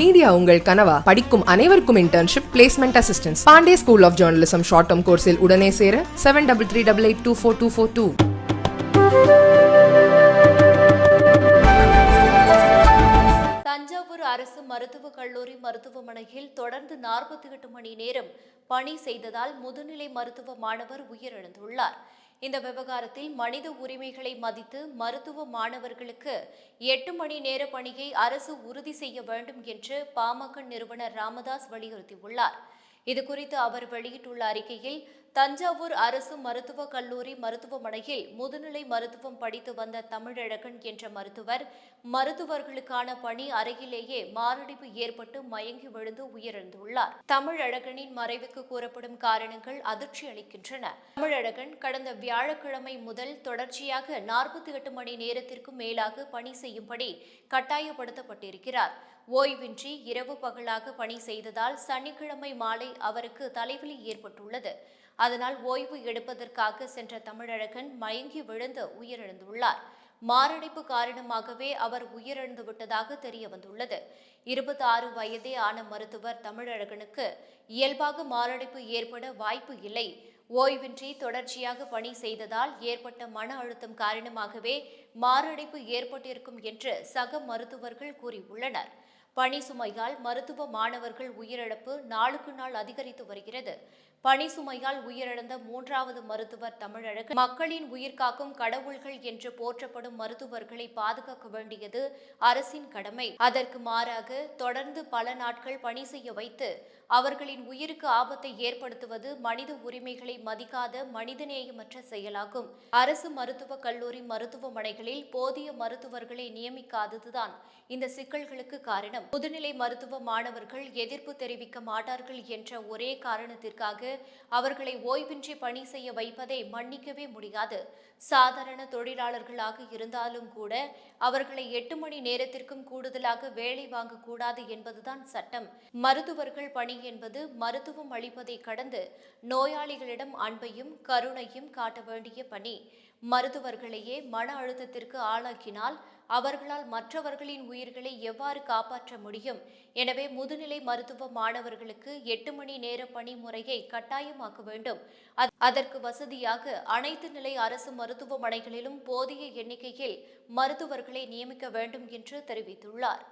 Media உங்கள் கனவா? படிக்கும் அனைவருக்கும் internship placement assistance Pandey school of journalism short term கோர்ஸில் உடனே சேர seven double three double eight two four two four two Thanjavur அரசு மருத்துவக் கல்லூரி மருத்துவமனையில் தொடர்ந்து நாற்பத்தி எட்டு மணி நேரம் பணி செய்ததால் முதுநிலை மருத்துவ மாணவர் உயிரிழந்துள்ளார். இந்த விவகாரத்தில் மனித உரிமைகளை மதித்து மருத்துவ மாணவர்களுக்கு எட்டு மணி நேர பணியை அரசு உறுதி செய்ய வேண்டும் என்று பாமக நிறுவனர் ராமதாஸ் வலியுறுத்தியுள்ளார். இதுகுறித்து அவர் வெளியிட்டுள்ள அறிக்கையில் தஞ்சாவூர் அரசு மருத்துவக் கல்லூரி மருத்துவமனையில் முதுநிலை மருத்துவம் படித்து வந்த தமிழழகன் என்ற மருத்துவர் மருத்துவர்களுக்கான பணி அறையிலேயே மாரடைப்பு ஏற்பட்டு மயங்கி விழுந்து உயிரிழந்துள்ளார். தமிழழகனின் மறைவுக்கு கூறப்படும் காரணங்கள் அதிர்ச்சி அளிக்கின்றன. தமிழழகன் கடந்த வியாழக்கிழமை முதல் தொடர்ச்சியாக நாற்பத்தி எட்டு மணி நேரத்திற்கும் மேலாக பணி செய்யும்படி கட்டாயப்படுத்தப்பட்டிருக்கிறார். ஓய்வின்றி இரவு பகலாக பணி செய்ததால் சனிக்கிழமை மாலை அவருக்கு தலைவலி ஏற்பட்டுள்ளது. அதனால் ஓய்வு எடுப்பதற்காக சென்ற தமிழழகன் மயங்கி விழுந்து உயிரிழந்துள்ளார். மாரடைப்பு காரணமாகவே அவர் உயிரிழந்து விட்டதாக தெரிய வந்துள்ளது. இருபத்தி ஆறு வயதே ஆன மருத்துவர் தமிழழகனுக்கு இயல்பாக மாரடைப்பு ஏற்பட வாய்ப்பு இல்லை. ஓய்வின்றி தொடர்ச்சியாக பணி செய்ததால் ஏற்பட்ட மன அழுத்தம் காரணமாகவே மாரடைப்பு ஏற்பட்டிருக்கும் என்று சக மருத்துவர்கள் கூறியுள்ளனர். பணி சுமையால் மருத்துவ மாணவர்கள் உயிரிழப்பு நாளுக்கு நாள் அதிகரித்து வருகிறது. பணி சுமையால் உயிரிழந்த மூன்றாவது மருத்துவர் தமிழழகன். மக்களின் உயிர் காக்கும் கடவுள்கள் என்று போற்றப்படும் மருத்துவர்களை பாதுகாக்க வேண்டியது அரசின் கடமை. அதற்கு மாறாக தொடர்ந்து பல நாட்கள் பணி செய்ய வைத்து அவர்களின் உயிருக்கு ஆபத்தை ஏற்படுத்துவது மனித உரிமைகளை மதிக்காத மனிதநேயமற்ற செயலாகும். அரசு மருத்துவக் கல்லூரி மருத்துவமனைகள் மருத்துவமனைகளில் போதிய மருத்துவர்களை நியமிக்காததுதான் இந்த சிக்கல்களுக்கு காரணம். முதுநிலை மருத்துவ மாணவர்கள் எதிர்ப்பு தெரிவிக்க மாட்டார்கள் என்ற ஒரே காரணத்திற்காக அவர்களை ஓய்வின்றி பணி செய்ய வைப்பதை மன்னிக்கவே முடியாது. சாதாரண தொழிலாளர்களாக இருந்தாலும் கூட அவர்களை எட்டு மணி நேரத்திற்கும் கூடுதலாக வேலை வாங்கக்கூடாது என்பதுதான் சட்டம். மருத்துவர்கள் பணி என்பது மருத்துவம் அளிப்பதை கடந்து நோயாளிகளிடம் அன்பையும் கருணையும் காட்ட வேண்டிய பணி. மருத்துவர்களையே மன அழுத்தத்திற்கு ஆளாக்கினால் அவர்களால் மற்றவர்களின் உயிர்களை எவ்வாறு காப்பாற்ற முடியும்? எனவே முதுநிலை மருத்துவ மாணவர்களுக்கு எட்டு மணி நேர பணி முறையை கட்டாயமாக்க வேண்டும். அதற்கு வசதியாக அனைத்து நிலை அரசு மருத்துவமனைகளிலும் போதிய எண்ணிக்கையில் மருத்துவர்களை நியமிக்க வேண்டும் என்று தெரிவித்துள்ளார்.